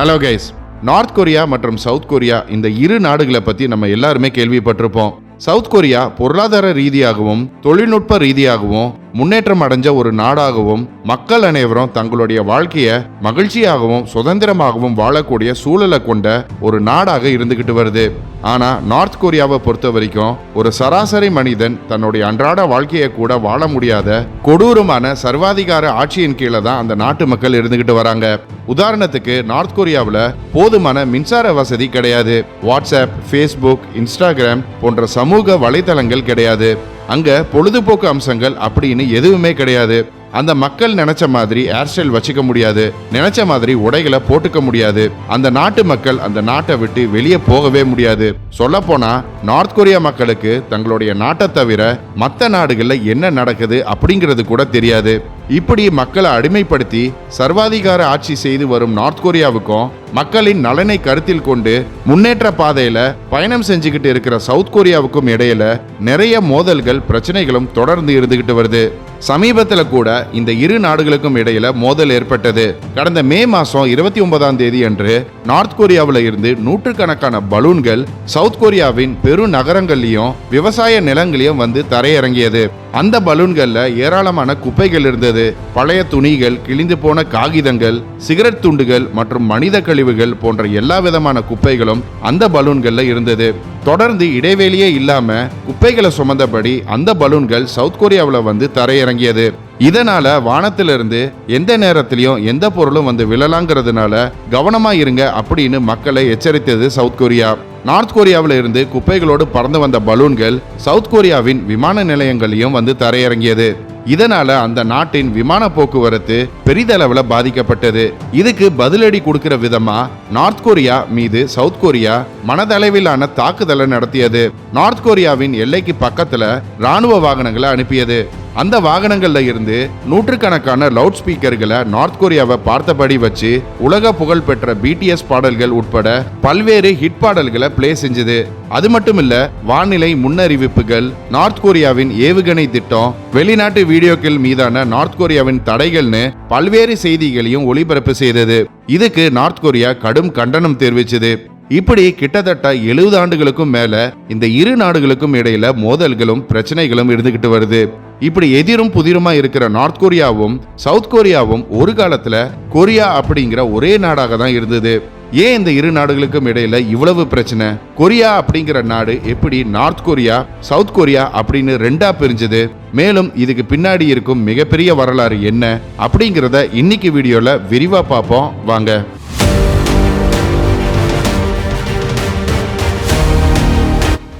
Hello guys North Korea மற்றும் South Korea இந்த இரு நாடுகளை பற்றி நம்ம எல்லாருமே கேள்விப்பட்டிருப்போம். சவுத் கொரியா பொருளாதார ரீதியாகவும் தொழில்நுட்ப ரீதியாகவும் முன்னேற்றம் அடைஞ்ச ஒரு நாடாகவும் மக்கள் அனைவரும் தங்களுடைய வாழ்க்கையை மகிழ்ச்சியாகவும் சுதந்திரமாகவும் வாழக்கூடிய சூழலை கொண்ட ஒரு நாடாக இருந்துகிட்டு வருது. ஆனா நார்த் கொரியாவை பொறுத்த வரைக்கும் ஒரு சராசரி மனிதன் தன்னுடைய அன்றாட வாழ்க்கையை கூட வாழ முடியாத கொடூரமான சர்வாதிகார ஆட்சியின் கீழே தான் அந்த நாட்டு மக்கள் இருந்துகிட்டு வராங்க. உதாரணத்துக்கு நார்த் கொரியாவில் போதுமான மின்சார வசதி கிடையாது. வாட்ஸ்அப் ஃபேஸ்புக் இன்ஸ்டாகிராம் போன்ற சமூக வலைத்தளங்கள் கிடையாது. அங்க பொழுதுபோக்கு அம்சங்கள் அப்படின்னு எதுவுமே கிடையாது. அந்த மக்கள் நினைச்ச மாதிரி ஏர்செல் வச்சுக்க முடியாது. நினைச்ச மாதிரி உடைகளை போட்டுக்க முடியாது. அந்த நாட்டு மக்கள் அந்த நாட்டை விட்டு வெளியே போகவே முடியாது. சொல்ல போனா நார்த் கொரியா மக்களுக்கு தங்களுடைய நாட்டை தவிர மற்ற நாடுகளில் என்ன நடக்குது அப்படிங்கிறது கூட தெரியாது. இப்படி மக்களை அடிமைப்படுத்தி சர்வாதிகார ஆட்சி செய்து வரும் நார்த் கொரியாவுக்கும் மக்களின் நலனை கருத்தில் கொண்டு முன்னேற்ற பாதையில பயணம் செஞ்சுக்கிட்டு இருக்கிற சவுத் கொரியாவுக்கும் இடையில நிறைய மோதல்கள் பிரச்சனைகளும் தொடர்ந்து இருந்துகிட்டு வருது. சமீபத்தில் கூட இந்த இரு நாடுகளுக்கும் இடையில மோதல் ஏற்பட்டது. கடந்த மே மாசம் இருபத்தி ஒன்பதாம் தேதி அன்று நார்த் கொரியாவில் இருந்து நூற்றுக்கணக்கான பலூன்கள் சவுத் கொரியாவின் பெரு நகரங்கள்லயும் விவசாய நிலங்களையும் வந்து தரையிறங்கியது. அந்த பலூன்கள்ல ஏராளமான குப்பைகள் இருந்தது. பழைய துணிகள் கிழிந்து போன காகிதங்கள் சிகரெட் துண்டுகள் மற்றும் மனித கழிவுகள் போன்ற எல்லா விதமான குப்பைகளும் அந்த பலூன்கள்ல இருந்தது. தொடர்ந்து இடைவெளியே இல்லாம குப்பைகளை சுமந்தபடி அந்த பலூன்கள் சவுத் கொரியாவில் வந்து தரையிறங்கியது. இதனால வானத்திலிருந்து எந்த நேரத்திலையும் எந்த பொருளும் வந்து விழலாங்கிறதுனால கவனமா இருங்க அப்படின்னு மக்களை எச்சரித்தது சவுத் கொரியா. நார்த் கொரியாவில் இருந்து குப்பைகளோடு பறந்து வந்த பலூன்கள் சவுத் கொரியாவின் விமான நிலையங்களையும் வந்து தரையிறங்கியது. இதனால அந்த நாட்டின் விமான போக்குவரத்து பெரிதளவில் பாதிக்கப்பட்டது. இதுக்கு பதிலடி கொடுக்கிற விதமா நார்த் கொரியா மீது சவுத் கொரியா மனதளவிலான தாக்குதலை நடத்தியது. நார்த் கொரியாவின் எல்லைக்கு பக்கத்துல ராணுவ வாகனங்களை அனுப்பியது. அந்த வாகனங்களில் இருந்து நூற்றுக்கணக்கான லவுட் ஸ்பீக்கர்களை நார்த் கொரியாவை பார்த்தபடி வச்சு உலக புகழ் பெற்ற பிடிஎஸ் பாடல்கள் உட்பட பல்வேறு ஹிட் பாடல்களை பிளே செஞ்சது. அது மட்டும் இல்ல வானிலை முன்னறிவிப்புகள் நார்த் கொரியாவின் ஏவுகணை திட்டம் வெளிநாட்டு வீடியோக்கள் மீதான நார்த் கொரியாவின் தடைகள்னு பல்வேறு செய்திகளையும் ஒளிபரப்பு செய்தது. இதுக்கு நார்த் கொரியா கடும் கண்டனம் தெரிவிச்சது. இப்படி கிட்டத்தட்ட எழுபது ஆண்டுகளுக்கும் மேல இந்த இரு நாடுகளுக்கும் இடையில மோதல்களும் பிரச்சனைகளும் இருந்துகிட்டு வருது. இப்படி எதிரும் புதிருமா இருக்கிற நார்த் கொரியாவும் சவுத் கொரியாவும் ஒரு காலத்துல கொரியா அப்படிங்கிற ஒரே நாடாக தான் இருந்தது. ஏன் இந்த இரு நாடுகளுக்கும் இடையில இவ்வளவு பிரச்சனை? கொரியா அப்படிங்கிற நாடு எப்படி நார்த் கொரியா சவுத் கொரியா அப்படின்னு ரெண்டா பிரிஞ்சது? மேலும் இதுக்கு பின்னாடி இருக்கும் மிகப்பெரிய வரலாறு என்ன? அப்படிங்கிறத இன்னைக்கு வீடியோல விரிவா பார்ப்போம். வாங்க.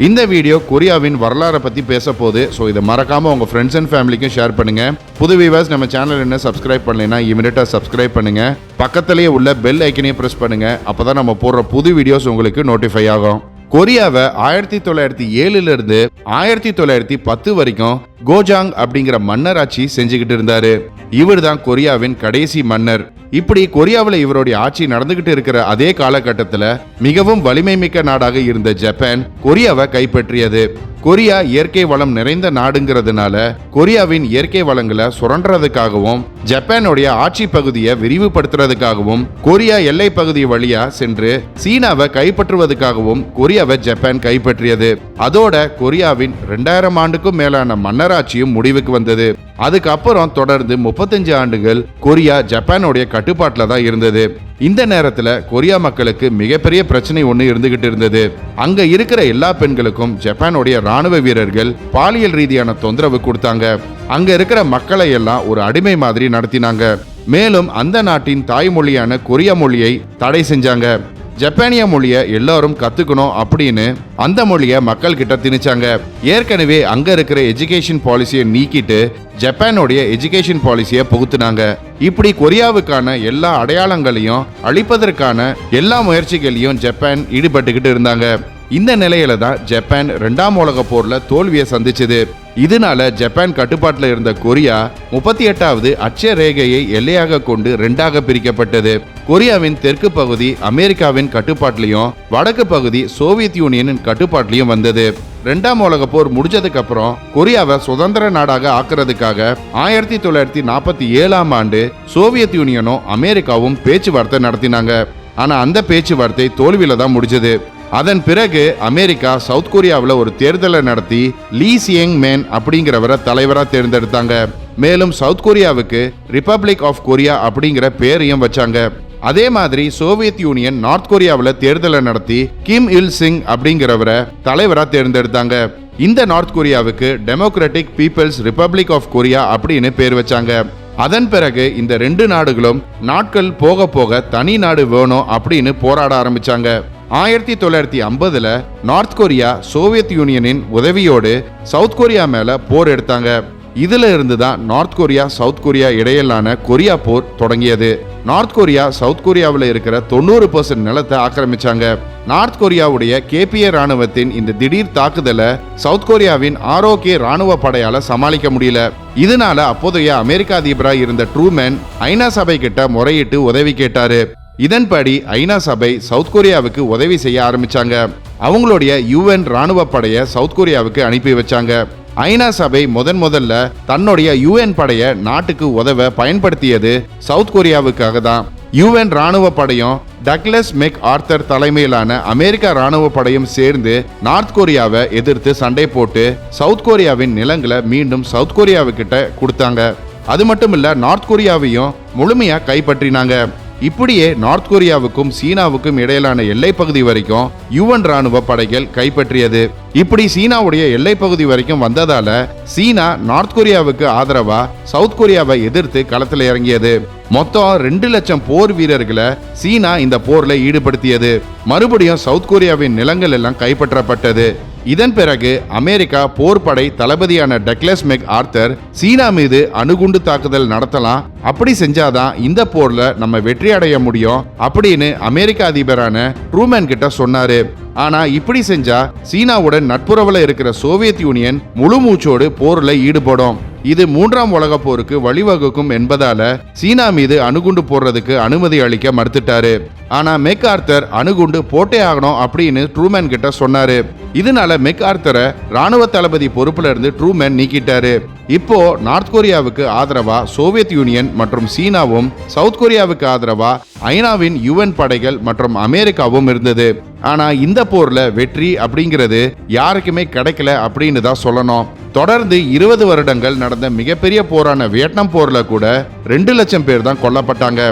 இந்த வீடியோ கொரியாவின் வரலாறை பற்றி பேச போகுது ஸோ இதை மறக்காமல் உங்கள் ஃப்ரெண்ட்ஸ் அண்ட் ஃபேமிலிக்கும் ஷேர் பண்ணுங்கள் புது வியூவர்ஸ் நம்ம சேனல் என்ன சப்ஸ்கிரைப் பண்ணலைன்னா இமீடியட்டாக சப்ஸ்கிரைப் பண்ணுங்கள் பக்கத்துலேயே உள்ள பெல் ஐக்கனையும் ப்ரெஸ் பண்ணுங்கள் அப்போ தான் நம்ம போடுற புது வீடியோஸ் உங்களுக்கு நோட்டிஃபை ஆகும். கொரியாவை ஆயிரத்தி தொள்ளாயிரத்தி ஏழுலேருந்து ஆயிரத்தி தொள்ளாயிரத்தி பத்து வரைக்கும் கோஜாங் அப்படிங்கிற மன்னராட்சி செஞ்சுக்கிட்டு இருந்தாரு. இவர் தான் கொரியாவின் கடைசி மன்னர். இப்படி கொரியாவில் இவருடைய ஆட்சி நடந்துகிட்டு இருக்கிற அதே காலகட்டத்தில் மிகவும் வலிமை மிக்க நாடாக இருந்த ஜப்பான் கொரியாவை கைப்பற்றியது. கொரியா இயற்கை வளம் நிறைந்த நாடுங்கிறதுனால கொரியாவின் இயற்கை வளங்களை சுரண்டுறதுக்காகவும் ஜப்பானுடைய ஆட்சி பகுதியை விரிவுபடுத்துறதுக்காகவும் கொரியா எல்லை பகுதி வழியா சென்று சீனாவை கைப்பற்றுவதற்காகவும் கொரியாவை ஜப்பான் கைப்பற்றியது. அதோட கொரியாவின் ரெண்டாயிரம் ஆண்டுக்கும் மேலான மன்னர் நகராட்சியும் முடிவுக்கு வந்தது. அதுக்கப்புறம் தொடர்ந்து முப்பத்தஞ்சு ஆண்டுகள் கொரியா ஜப்பானுடைய கட்டுப்பாட்டில் தான் இருந்தது. இந்த நேரத்துல கொரியா மக்களுக்கு மிகப்பெரிய பிரச்சனை ஒன்று இருந்துகிட்டு இருந்தது. அங்க இருக்கிற எல்லா பெண்களுக்கும் ஜப்பானுடைய ராணுவ வீரர்கள் பாலியல் ரீதியான தொந்தரவு கொடுத்தாங்க. அங்க இருக்கிற மக்களை எல்லாம் ஒரு அடிமை மாதிரி நடத்தினாங்க. மேலும் அந்த நாட்டின் தாய்மொழியான கொரியா மொழியை தடை செஞ்சாங்க. ஜப்பானிய மொழியை எல்லாரும் கத்துக்கணும் அப்படின்னு அந்த மொழியை மக்கள் கிட்ட திணிச்சாங்க. ஏற்கனவே அங்க இருக்கிற எஜுகேஷன் பாலிசியை நீக்கிட்டு ஜப்பானுடைய எஜுகேஷன் பாலிசியை புகுத்துனாங்க. இப்படி கொரியாவுக்கான எல்லா அடையாளங்களையும் அழிப்பதற்கான எல்லா முயற்சிகளையும் ஜப்பான் ஈடுபட்டுக்கிட்டு இருந்தாங்க. இந்த நிலையில தான் ஜப்பான் ரெண்டாம் உலக போர்ல தோல்வியை சந்திச்சது. இதனால ஜப்பான் கட்டுப்பாட்டில் இருந்த கொரியா முப்பத்தி எட்டாவது அச்ச ரேகையை எல்லையாக கொண்டு ரெண்டாக பிரிக்கப்பட்டது. கொரியாவின் தெற்கு பகுதி அமெரிக்காவின் கட்டுப்பாட்டிலையும் வடக்கு பகுதி சோவியத் யூனியனின் கட்டுப்பாட்டிலையும் வந்தது. ரெண்டாம் உலக போர் முடிஞ்சதுக்கு அப்புறம் கொரியாவை சுதந்திர நாடாக ஆக்குறதுக்காக ஆயிரத்தி தொள்ளாயிரத்தி நாற்பத்தி ஏழாம் ஆண்டு சோவியத் யூனியனும் அமெரிக்காவும் பேச்சுவார்த்தை நடத்தினாங்க. ஆனா அந்த பேச்சுவார்த்தை தோல்வியில தான் முடிஞ்சது. அதன் பிறகு அமெரிக்கா சவுத் கொரியாவில் ஒரு தேர்தலை நடத்தி லீ சியங் மேன் அப்படிங்கிறவரை தலைவராக தேர்ந்தெடுத்தாங்க. மேலும் சவுத் கொரியாவுக்கு ரிப்பப்ளிக் ஆஃப் கொரியா அப்படிங்கிற பேரையும் வச்சாங்க. அதே மாதிரி சோவியத் யூனியன் நார்த் கொரியாவில் தேர்தலை நடத்தி கிம் இல் சிங் அப்படிங்கிறவரை தலைவராக தேர்ந்தெடுத்தாங்க. இந்த North கொரியாவுக்கு Democratic People's Republic of Korea அப்படின்னு பேர் வச்சாங்க. அதன் பிறகு இந்த ரெண்டு நாடுகளும் நாட்கள் போக போக தனி நாடு வேணும் அப்படின்னு போராட ஆரம்பிச்சாங்க. ஆயிரத்தி தொள்ளாயிரத்தி ஐம்பதில் நார்த் கொரியா சோவியத் யூனியனின் உதவியோடு சவுத் கொரியா மேலே போர் எடுத்தாங்க. இதுல இருந்து தான் நார்த் கொரியா சவுத் கொரியா இடையிலான கொரியா போர் தொடங்கியது. நார்த் கொரியா சவுத் கொரியாவில் இருக்கிற தொண்ணூறு பர்சன்ட் நிலத்தை ஆக்கிரமிச்சாங்க. நார்த் கொரியாவுடைய கேபிஏ ராணுவத்தின் இந்த திடீர் தாக்குதலை சவுத் கொரியாவின் ஆரோக்கிய ராணுவ படையால சமாளிக்க முடியல. இதனால அப்போதைய அமெரிக்க அதிபராக இருந்த ட்ரூமேன் ஐநா சபை கிட்ட முறையிட்டு உதவி கேட்டாரு. இதன்படி ஐநா சபை சவுத் கொரியாவுக்கு உதவி செய்ய ஆரம்பிச்சாங்க. அவங்களுடைய யுஎன் ராணுவ படையை சவுத் கொரியாவுக்கு அனுப்பி வச்சாங்க. ஐநா சபை முதன் முதல்ல தன்னுடைய யுஎன் படையை நாட்டுக்கு உதவ பயன்படுத்தியது சவுத் கொரியாவுக்காக தான். யுஎன் ராணுவ படையும் டக்லஸ் மெக் ஆர்த்தர் தலைமையிலான அமெரிக்க ராணுவ படையும் சேர்ந்து நார்த் கொரியாவை எதிர்த்து சண்டை போட்டு சவுத் கொரியாவின் நிலங்களை மீண்டும் சவுத் கொரியாவுக்கிட்ட கொடுத்தாங்க. அது மட்டும் இல்ல நார்த் கொரியாவையும் முழுமையா கைப்பற்றினாங்க. இப்படியே நார்த் கொரியாவுக்கும் சீனாவுக்கும் இடையிலான எல்லை பகுதி வரைக்கும் யுஎன் ராணுவ படைகள் கைப்பற்றியது. இப்படி சீனாவுடைய எல்லை பகுதி வரைக்கும் வந்ததால சீனா நார்த் கொரியாவுக்கு ஆதரவா சவுத் கொரியாவை எதிர்த்து களத்தில் இறங்கியது. மொத்தம் ரெண்டு லட்சம் போர் வீரர்களை சீனா இந்த போர்ல ஈடுபடுத்தியது. மறுபடியும் சவுத் கொரியாவின் நிலங்கள் எல்லாம் கைப்பற்றப்பட்டது. இதன் பிறகு அமெரிக்கா போர் படை தளபதியான டக்லஸ் மெக் ஆர்த்தர் சீனா மீது அணுகுண்டு தாக்குதல் நடத்தலாம். அப்படி செஞ்சாதான் இந்த போர்ல நம்ம வெற்றி அடைய முடியும் அப்படின்னு அமெரிக்க அதிபரான ட்ரூமேன் கிட்ட சொன்னாரு. ஆனா இப்படி செஞ்சா சீனாவுடன் நட்புறவுல இருக்கிற சோவியத் யூனியன் முழு மூச்சோடு போர்ல ஈடுபடும். இது மூன்றாம் உலக போருக்கு வழிவகுக்கும் என்பதால சீனா மீது அணுகுண்டு போடுறதுக்கு அனுமதி அளிக்க மறுத்துட்டாரு. ஆனா மெக் ஆர்த்தர் அணுகுண்டு போட்டே ஆகணும் அப்படின்னு ட்ரூமேன் கிட்ட சொன்னாரு. இதனால மெக் ஆர்த்தரை ராணுவ தளபதி பொறுப்புல இருந்து ட்ரூமேன் நீக்கிட்டாரு. இப்போ நார்த் கொரியாவுக்கு ஆதரவா சோவியத் யூனியன் மற்றும் சீனாவும் சவுத் கொரியாவுக்கு ஆதரவா ஐநாவின் யுஎன் படைகள் மற்றும் அமெரிக்காவும் இருந்தது. ஆனா இந்த போர்ல வெற்றி அப்படிங்கிறது யாருக்குமே கிடைக்கல அப்படின்னு தான் சொல்லணும். தொடர்ந்து இருபது வருடங்கள் நடந்த மிகப்பெரிய போரான வியட்நாம் போர்ல கூட ரெண்டு லட்சம் பேர் தான் கொல்லப்பட்டாங்க.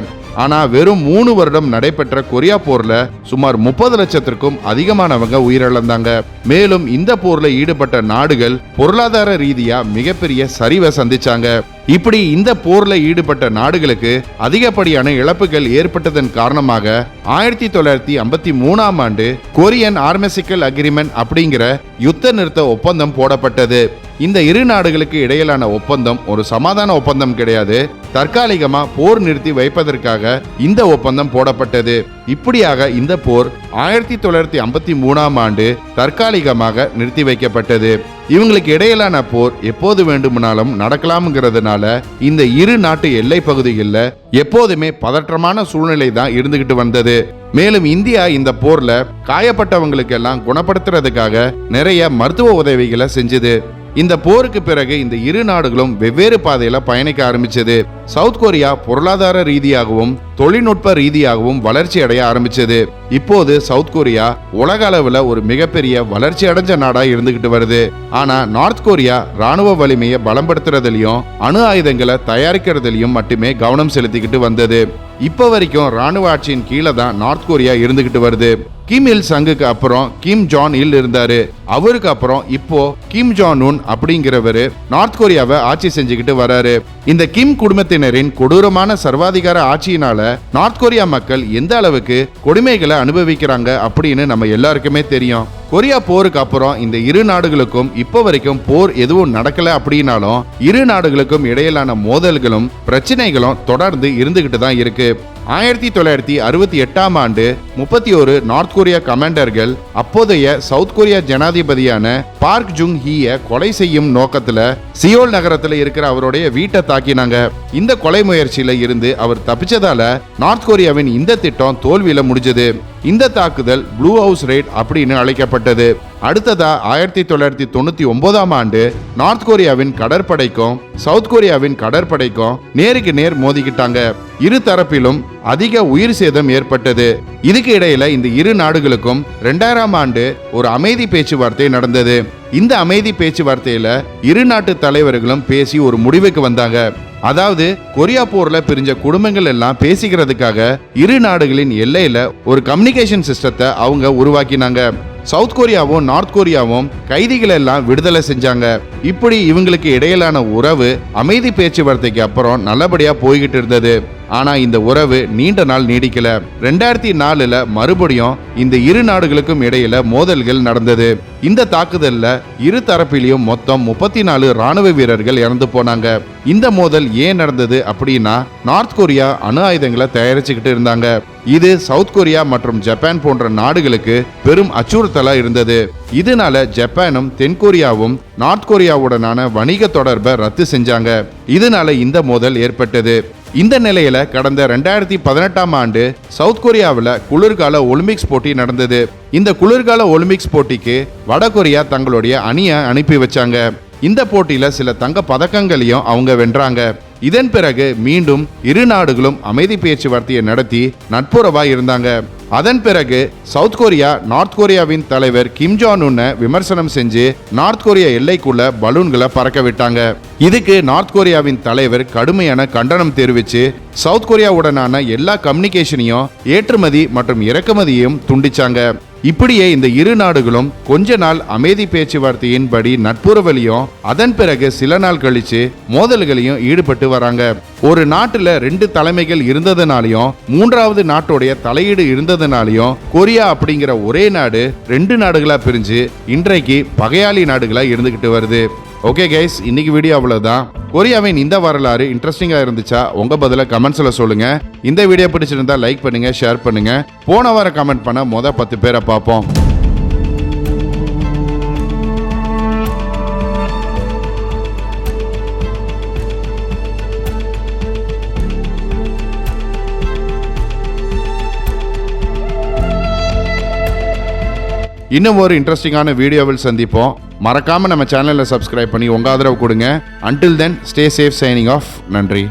ஆனா வெறும் மூணு வருடம் நடைபெற்ற கொரியா போர்ல சுமார் முப்பது லட்சத்திற்கும் அதிகமானவங்க உயிரிழந்தாங்க. மேலும் இந்த போர்ல ஈடுபட்ட நாடுகள் பொருளாதார ரீதியா மிகப்பெரிய சரிவை சந்திச்சாங்க. இப்படி இந்த போர்ல ஈடுபட்ட நாடுகளுக்கு அதிகப்படியான இழப்புகள் ஏற்பட்டதன் காரணமாக ஆயிரத்தி தொள்ளாயிரத்தி ஐம்பத்தி மூணாம் ஆண்டு கொரியன் ஆர்மெசிக்கல் அக்ரிமெண்ட் அப்படிங்கிற யுத்த நிறுத்த ஒப்பந்தம் போடப்பட்டது. இந்த இரு நாடுகளுக்கு இடையிலான ஒப்பந்தம் ஒரு சமாதான ஒப்பந்தம் கிடையாது. தற்காலிகமா போர் நிறுத்தி வைப்பதற்காக இந்த ஒப்பந்தம் போடப்பட்டது. இப்படியாக இந்த போர் ஆயிரத்தி தொள்ளாயிரத்தி ஐம்பத்தி மூணாம் ஆண்டு தற்காலிகமாக நிறுத்தி வைக்கப்பட்டது. இவங்களுக்கு இடையிலான போர் எப்போது வேண்டுமானாலும் நடக்கலாம்ங்கிறதுனால இந்த இரு நாட்டு எல்லை பகுதிகளில் எப்போதுமே பதற்றமான சூழ்நிலை தான் இருந்துகிட்டு வந்தது. மேலும் இந்தியா இந்த போர்ல காயப்பட்டவங்களுக்கெல்லாம் குணப்படுத்துறதுக்காக நிறைய மருத்துவ உதவிகளை செஞ்சது. இந்த போருக்கு பிறகு இந்த இரு நாடுகளும் வெவ்வேறு பாதையில பயணிக்க ஆரம்பிச்சது. சவுத் கொரியா பொருளாதார ரீதியாகவும் தொழில்நுட்ப ரீதியாகவும் வளர்ச்சி அடைய ஆரம்பிச்சது. இப்போது சவுத் கொரியா உலக அளவுல ஒரு மிகப்பெரிய வளர்ச்சி அடைஞ்ச நாடா இருந்துகிட்டு வருது. ஆனா நார்த் கொரியா ராணுவ வலிமையை பலப்படுத்துறதுலயும் அணு ஆயுதங்களை தயாரிக்கிறதுலயும் மட்டுமே கவனம் செலுத்திக்கிட்டு வந்தது. இப்ப வரைக்கும் ராணுவ ஆட்சியின் கீழே தான் நார்த் கொரியா இருந்துகிட்டு வருது. கிம் இல் சங்குக்கு அப்புறம் கிம் ஜான் இல் இருந்தாரு. அவருக்கு அப்புறம் இப்போ கிம் ஜான் உன் அப்படிங்கிறவரு நார்த் கொரியாவை ஆட்சி செஞ்சுக்கிட்டு வராரு. இந்த கிம் குடும்பத்தினரின் கொடூரமான சர்வாதிகார ஆட்சியினால நார்த் கொரியா மக்கள் எந்த அளவுக்கு கொடுமைகளை அனுபவிக்கிறாங்க அப்படின்னு நம்ம எல்லாருக்குமே தெரியும். கொரியா போருக்கு அப்புறம் இந்த இரு நாடுகளுக்கும் இப்போ வரைக்கும் போர் எதுவும் நடக்கல அப்படின்னாலும் இரு நாடுகளுக்கும் இடையிலான மோதல்களும் பிரச்சனைகளும் தொடர்ந்து இருந்துகிட்டு தான் இருக்கு. ஆயிரத்தி தொள்ளாயிரத்தி அறுபத்தி எட்டாம் ஆண்டு முப்பத்தி ஒரு நார்த் கொரியா கமாண்டர்கள் அப்போதைய சவுத் கொரியா ஜனாதிபதியான பார்க் ஜுங் ஹீய கொலை செய்யும் நோக்கத்துல சியோல் நகரத்துல இருக்கிற அவருடைய வீட்டை தாக்கினாங்க. இந்த கொலை முயற்சியில இருந்து அவர் தப்பிச்சதால நார்த் கொரியாவின் இந்த திட்டம் தோல்வியில முடிஞ்சது. இந்த தாக்குதல் ப்ளூ ஹவுஸ் ரெய்ட் அப்படின்னு அழைக்கப்பட்டது. அடுத்ததா ஆயிரத்தி தொள்ளாயிரத்தி தொண்ணூத்தி ஒன்பதாம் ஆண்டு நார்த் கொரியாவின் கடற்படைக்கும் சவுத் கொரியாவின் கடற்படைக்கும் நேருக்கு நேர் மோதிக்கிட்டாங்க. இரு தரப்பிலும் அதிக உயிர் சேதம் ஏற்பட்டது. இதுக்கு இடையில இந்த இரு நாடுகளுக்கும் ரெண்டாயிரம் ஆண்டு ஒரு அமைதி பேச்சுவார்த்தை நடந்தது. இந்த அமைதி பேச்சுவார்த்தையில இரு நாட்டு தலைவர்களும் பேசி ஒரு முடிவுக்கு வந்தாங்க. அதாவது கொரியா போர்ல பிரிஞ்ச குடும்பங்கள் எல்லாம் பேசிக்கிறதுக்காக இரு நாடுகளின் எல்லையில ஒரு கம்யூனிகேஷன் சிஸ்டத்தை அவங்க உருவாக்கினாங்க. சவுத் கொரியாவும் நார்த் கொரியாவும் கைதிகளை எல்லாம் விடுதலை செஞ்சாங்க. இப்படி இவங்களுக்கு இடையிலான உறவு அமைதி பேச்சுவார்த்தைக்கு அப்புறம் நல்லபடியா போய்கிட்டு இருந்தது. ஆனா இந்த உறவு நீண்ட நாள் நீடிக்கல. ரெண்டாயிரத்தி நாலுல மறுபடியும் இந்த இரு நாடுகளுக்கும் இடையில மோதல்கள் நடந்தது. இந்த தாக்குதல்ல இரு தரப்பிலையும் மொத்தம் முப்பத்தி நாலு ராணுவ வீரர்கள் இறந்து போனாங்க. இந்த மோதல் ஏன் நடந்தது அப்படின்னா நார்த் கொரியா அணு ஆயுதங்களை தயாரிச்சுக்கிட்டு இருந்தாங்க. இது சவுத் கொரியா மற்றும் ஜப்பான் போன்ற நாடுகளுக்கு பெரும் அச்சுறுத்தலா இருந்தது. இதனால ஜப்பானும் தென்கொரியாவும் நார்த் கொரியாவுடனான வணிக தொடர்பை ரத்து செஞ்சாங்க. இதனால இந்த மோதல் ஏற்பட்டது. இந்த நிலையில கடந்த ரெண்டாயிரத்தி பதினெட்டாம் ஆண்டு சவுத் கொரியாவில் குளிர்கால ஒலிம்பிக்ஸ் போட்டி நடந்தது. இந்த குளிர்கால ஒலிம்பிக்ஸ் போட்டிக்கு வட கொரியா தங்களுடைய அணியை அனுப்பி வச்சாங்க. இந்த போட்டியில சில தங்க பதக்கங்களையும் அவங்க வென்றாங்க. இதன் பிறகு மீண்டும் இரு நாடுகளும் அமைதி பேச்சுவார்த்தையை நடத்தி நட்புறவா இருந்தாங்க. அதன் பிறகு சவுத் கொரியா நார்த் கொரியாவின் தலைவர் கிம் ஜான் உன்னை விமர்சனம் செஞ்சு நார்த் கொரியா எல்லைக்குள்ள பலூன்களை பறக்க விட்டாங்க. இதுக்கு நார்த் கொரியாவின் தலைவர் கடுமையான கண்டனம் தெரிவிச்சு சவுத் கொரியாவுடனான எல்லா கம்யூனிகேஷனையும் ஏற்றுமதி மற்றும் இறக்குமதியையும் துண்டிச்சாங்க. இப்படியே இந்த இரு நாடுகளும் கொஞ்ச நாள் அமைதி பேச்சுவார்த்தையின் படி நட்புறவிலையும் அதன் பிறகு சில நாள் கழிச்சு மோதல்களையும் ஈடுபட்டு வராங்க. ஒரு நாட்டுல ரெண்டு தலைமைகள் இருந்ததுனாலையும் மூன்றாவது நாட்டுடைய தலையீடு இருந்ததுனாலையும் கொரியா அப்படிங்கிற ஒரே நாடு ரெண்டு நாடுகளா பிரிஞ்சு இன்றைக்கு பகையாளி நாடுகளா இருந்துகிட்டு வருது. ஓகே கைஸ் இன்னைக்கு வீடியோ அவ்வளோதான் கொரியாவின் இந்த வரலாறு இன்ட்ரெஸ்டிங்காக இருந்துச்சா? உங்கள் பதில கமெண்ட்ஸில் சொல்லுங்கள் இந்த வீடியோ பிடிச்சிருந்தா லைக் பண்ணுங்கள் ஷேர் பண்ணுங்கள் போன வாரம் கமெண்ட் பண்ண மொதல் பத்து பேரை பார்ப்போம். இன்னும் ஒரு இன்ட்ரெஸ்டிங்கான வீடியோவில் சந்திப்போம். மறக்காமல் நம்ம சேனலில் சப்ஸ்கிரைப் பண்ணி உங்க ஆதரவு கொடுங்க. Until then stay safe signing off நன்றி.